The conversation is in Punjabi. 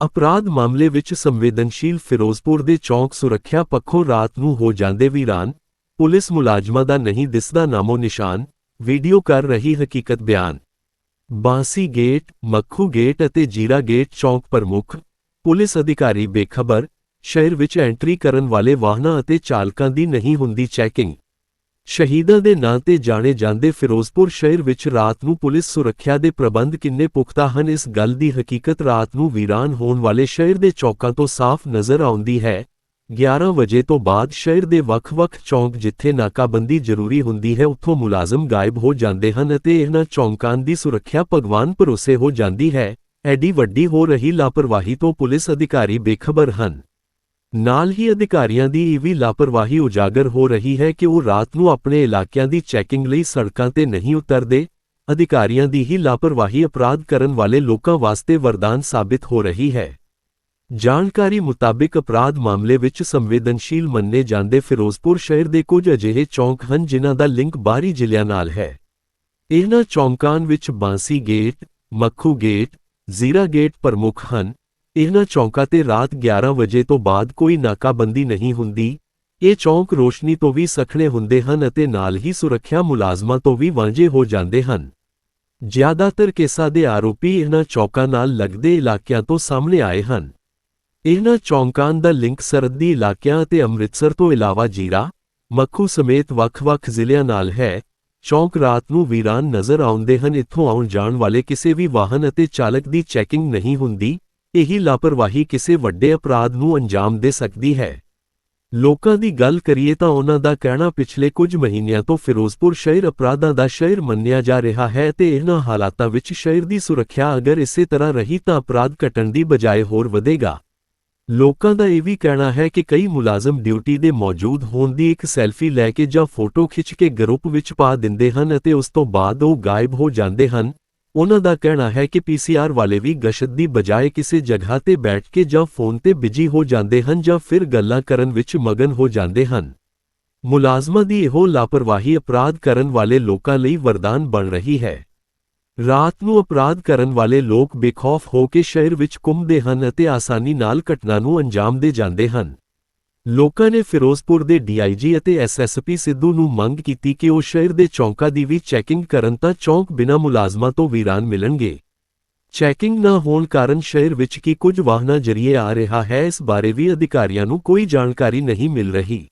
ਅਪਰਾਧ ਮਾਮਲੇ ਵਿੱਚ ਸੰਵੇਦਨਸ਼ੀਲ ਫਿਰੋਜ਼ਪੁਰ ਦੇ ਚੌਂਕ ਸੁਰੱਖਿਆ ਪੱਖੋਂ ਰਾਤ ਨੂੰ ਹੋ ਜਾਂਦੇ ਵੀਰਾਨ, ਪੁਲਿਸ ਮੁਲਾਜ਼ਮਾਂ ਦਾ ਨਹੀਂ ਦਿਸਦਾ ਨਾਮੋ ਨਿਸ਼ਾਨ, ਵੀਡੀਓ ਕਰ ਰਹੀ ਹਕੀਕਤ ਬਿਆਨ। ਬਾਂਸੀ ਗੇਟ, ਮੱਖੂ ਗੇਟ ਅਤੇ ਜੀਰਾ ਗੇਟ ਚੌਂਕ ਪ੍ਰਮੁੱਖ, ਪੁਲਿਸ ਅਧਿਕਾਰੀ ਬੇਖਬਰ, ਸ਼ਹਿਰ ਵਿੱਚ ਐਂਟਰੀ ਕਰਨ ਵਾਲੇ ਵਾਹਨਾਂ ਅਤੇ ਚਾਲਕਾਂ ਦੀ ਨਹੀਂ ਹੁੰਦੀ ਚੈਕਿੰਗ। ਸ਼ਹੀਦਾਂ ਦੇ ਨਾਂ ਤੇ ਜਾਣੇ ਜਾਂਦੇ ਫਿਰੋਜ਼ਪੁਰ ਸ਼ਹਿਰ ਵਿੱਚ ਰਾਤ ਨੂੰ ਪੁਲਿਸ ਸੁਰੱਖਿਆ ਦੇ ਪ੍ਰਬੰਧ ਕਿੰਨੇ ਪੁਖਤਾ ਹਨ, ਇਸ ਗੱਲ ਦੀ ਹਕੀਕਤ ਰਾਤ ਨੂੰ ਵੀਰਾਨ ਹੋਣ ਵਾਲੇ ਸ਼ਹਿਰ ਦੇ ਚੌਕਾਂ ਤੋਂ ਸਾਫ਼ ਨਜ਼ਰ ਆਉਂਦੀ ਹੈ। 11 ਵਜੇ ਤੋਂ ਬਾਅਦ ਸ਼ਹਿਰ ਦੇ ਵੱਖ-ਵੱਖ ਚੌਂਕ ਜਿੱਥੇ ਨਾਕਾਬੰਦੀ ਜ਼ਰੂਰੀ ਹੁੰਦੀ ਹੈ, ਉੱਥੋਂ ਮੁਲਾਜ਼ਮ ਗਾਇਬ ਹੋ ਜਾਂਦੇ ਹਨ ਅਤੇ ਇਹਨਾਂ ਚੌਂਕਾਂ ਦੀ ਸੁਰੱਖਿਆ ਭਗਵਾਨ ਭਰੋਸੇ ਹੋ ਜਾਂਦੀ ਹੈ। ਐਡੀ ਵੱਡੀ ਹੋ ਰਹੀ ਲਾਪਰਵਾਹੀ ਤੋਂ ਪੁਲਿਸ ਅਧਿਕਾਰੀ ਬੇਖਬਰ ਹਨ। ਨਾਲ ਹੀ ਅਧਿਕਾਰੀਆਂ ਦੀ ਇਹ ਵੀ ਲਾਪਰਵਾਹੀ ਉਜਾਗਰ ਹੋ ਰਹੀ ਹੈ ਕਿ ਉਹ ਰਾਤ ਨੂੰ ਆਪਣੇ ਇਲਾਕਿਆਂ ਦੀ ਚੈਕਿੰਗ ਲਈ ਸੜਕਾਂ ਤੇ ਨਹੀਂ ਉਤਰਦੇ। ਅਧਿਕਾਰੀਆਂ ਦੀ ਹੀ ਲਾਪਰਵਾਹੀ ਅਪਰਾਧ ਕਰਨ ਵਾਲੇ ਲੋਕਾਂ ਵਾਸਤੇ ਵਰਦਾਨ ਸਾਬਿਤ ਹੋ ਰਹੀ ਹੈ। ਜਾਣਕਾਰੀ ਮੁਤਾਬਿਕ ਅਪਰਾਧ ਮਾਮਲੇ ਵਿੱਚ ਸੰਵੇਦਨਸ਼ੀਲ ਮੰਨੇ ਜਾਂਦੇ ਫਿਰੋਜ਼ਪੁਰ ਸ਼ਹਿਰ ਦੇ ਕੁਝ ਅਜਿਹੇ ਚੌਂਕ ਹਨ ਜਿਨ੍ਹਾਂ ਦਾ ਲਿੰਕ ਬਾਹਰੀ ਜ਼ਿਲ੍ਹਿਆਂ ਨਾਲ ਹੈ। ਇਹਨਾਂ ਚੌਂਕਾਂ ਵਿੱਚ Bansi gate, Makhu gate, Zira gate ਪ੍ਰਮੁੱਖ ਹਨ। ਇਹਨਾਂ ਚੌਂਕਾਂ ਤੇ ਰਾਤ 11 ਵਜੇ ਤੋਂ ਬਾਅਦ ਕੋਈ ਨਾਕਾਬੰਦੀ ਨਹੀਂ ਹੁੰਦੀ। ਇਹ ਚੌਂਕ ਰੋਸ਼ਨੀ ਤੋਂ ਵੀ ਸਖਣੇ ਹੁੰਦੇ ਹਨ ਅਤੇ ਨਾਲ ਹੀ ਸੁਰੱਖਿਆ ਮੁਲਾਜ਼ਮਾਂ ਤੋਂ ਵੀ ਵਾਂਝੇ ਹੋ ਜਾਂਦੇ ਹਨ। ਜ਼ਿਆਦਾਤਰ ਕੇਸਾਂ ਦੇ ਆਰੋਪੀ ਇਹਨਾਂ ਚੌਕਾਂ ਨਾਲ ਲੱਗਦੇ ਇਲਾਕਿਆਂ ਤੋਂ ਸਾਹਮਣੇ ਆਏ ਹਨ। ਇਹਨਾਂ ਚੌਂਕਾਂ ਦਾ ਲਿੰਕ ਸਰਹੱਦੀ ਇਲਾਕਿਆਂ ਅਤੇ ਅੰਮ੍ਰਿਤਸਰ ਤੋਂ ਇਲਾਵਾ ਜੀਰਾ, ਮੱਖੂ ਸਮੇਤ ਵੱਖ-ਵੱਖ ਜ਼ਿਲ੍ਹਿਆਂ ਨਾਲ ਹੈ। ਚੌਂਕ ਰਾਤ ਨੂੰ ਵੀਰਾਨ ਨਜ਼ਰ ਆਉਂਦੇ ਹਨ। ਇੱਥੋਂ ਆਉਣ ਜਾਣ ਵਾਲੇ ਕਿਸੇ ਵੀ ਵਾਹਨ ਅਤੇ ਚਾਲਕ ਦੀ ਚੈਕਿੰਗ ਨਹੀਂ ਹੁੰਦੀ। ਇਹੀ ਲਾਪਰਵਾਹੀ ਕਿਸੇ ਵੱਡੇ ਅਪਰਾਧ ਨੂੰ ਅੰਜਾਮ ਦੇ ਸਕਦੀ ਹੈ। ਲੋਕਾਂ ਦੀ ਗੱਲ ਕਰੀਏ ਤਾਂ ਉਹਨਾਂ ਦਾ ਕਹਿਣਾ ਪਿਛਲੇ ਕੁਝ ਮਹੀਨਿਆਂ ਤੋਂ ਫਿਰੋਜ਼ਪੁਰ ਸ਼ਹਿਰ ਅਪਰਾਧਾਂ ਦਾ ਸ਼ਹਿਰ ਮੰਨਿਆ ਜਾ ਰਿਹਾ ਹੈ ਤੇ ਇਹਨਾਂ ਹਾਲਾਤਾਂ ਵਿੱਚ ਸ਼ਹਿਰ ਦੀ ਸੁਰੱਖਿਆ ਅਗਰ ਇਸੇ ਤਰ੍ਹਾਂ ਰਹੀ ਤਾਂ ਅਪਰਾਧ ਘਟਣ ਦੀ ਬਜਾਏ ਹੋਰ ਵਧੇਗਾ। ਲੋਕਾਂ ਦਾ ਇਹ ਵੀ ਕਹਿਣਾ ਹੈ ਕਿ ਕਈ ਮੁਲਾਜ਼ਮ ਡਿਊਟੀ ਦੇ ਮੌਜੂਦ ਹੋਣ ਦੀ ਇੱਕ ਸੈਲਫੀ ਲੈ ਕੇ ਜਾਂ ਫੋਟੋ ਖਿੱਚ ਕੇ ਗਰੁੱਪ ਵਿੱਚ ਪਾ ਦਿੰਦੇ ਹਨ ਅਤੇ ਉਸ ਤੋਂ ਬਾਅਦ ਉਹ ਗਾਇਬ ਹੋ ਜਾਂਦੇ ਹਨ। ਉਹਨਾਂ ਦਾ ਕਹਿਣਾ ਹੈ ਕਿ ਪੀਸੀਆਰ ਵਾਲੇ ਵੀ ਗਸ਼ਤ ਦੀ ਬਜਾਏ ਕਿਸੇ ਜਗ੍ਹਾ ਤੇ ਬੈਠ ਕੇ ਜਾਂ ਫੋਨ ਤੇ ਬਿਜ਼ੀ ਹੋ ਜਾਂਦੇ ਹਨ ਜਾਂ ਫਿਰ ਗੱਲਾਂ ਕਰਨ ਵਿੱਚ ਮਗਨ ਹੋ ਜਾਂਦੇ ਹਨ। ਮੁਲਾਜ਼ਮਾਂ ਦੀ ਇਹੋ ਲਾਪਰਵਾਹੀ ਅਪਰਾਧ ਕਰਨ ਵਾਲੇ ਲੋਕਾਂ ਲਈ ਵਰਦਾਨ ਬਣ ਰਹੀ ਹੈ। ਰਾਤ ਨੂੰ ਅਪਰਾਧ ਕਰਨ ਵਾਲੇ ਲੋਕ ਬੇਖੌਫ ਹੋ ਕੇ ਸ਼ਹਿਰ ਵਿੱਚ ਘੁੰਮਦੇ ਹਨ ਅਤੇ ਆਸਾਨੀ ਨਾਲ ਘਟਨਾ ਨੂੰ ਅੰਜਾਮ ਦੇ ਜਾਂਦੇ ਹਨ। ਲੋਕਾਂ ਨੇ ਫਿਰੋਜ਼ਪੁਰ ਦੇ ਡੀਆਈਜੀ ਅਤੇ ਐਸਐਸਪੀ ਸਿੱਧੂ ਨੂੰ ਮੰਗ ਕੀਤੀ ਕਿ ਉਹ ਸ਼ਹਿਰ ਦੇ ਚੌਂਕਾਂ ਦੀ ਵੀ ਚੈਕਿੰਗ ਕਰਨ ਤਾਂ ਚੌਂਕ ਬਿਨਾਂ ਮੁਲਾਜ਼ਮਾਂ ਤੋਂ ਵੀਰਾਨ ਮਿਲਣਗੇ। ਚੈਕਿੰਗ ਨਾ ਹੋਣ ਕਾਰਨ ਸ਼ਹਿਰ ਵਿੱਚ ਕੀ ਕੁਝ ਵਾਹਨਾਂ ਜਰੀਏ ਆ ਰਿਹਾ ਹੈ ਇਸ ਬਾਰੇ ਵੀ ਅਧਿਕਾਰੀਆਂ ਨੂੰ ਕੋਈ ਜਾਣਕਾਰੀ ਨਹੀਂ ਮਿਲ ਰਹੀ।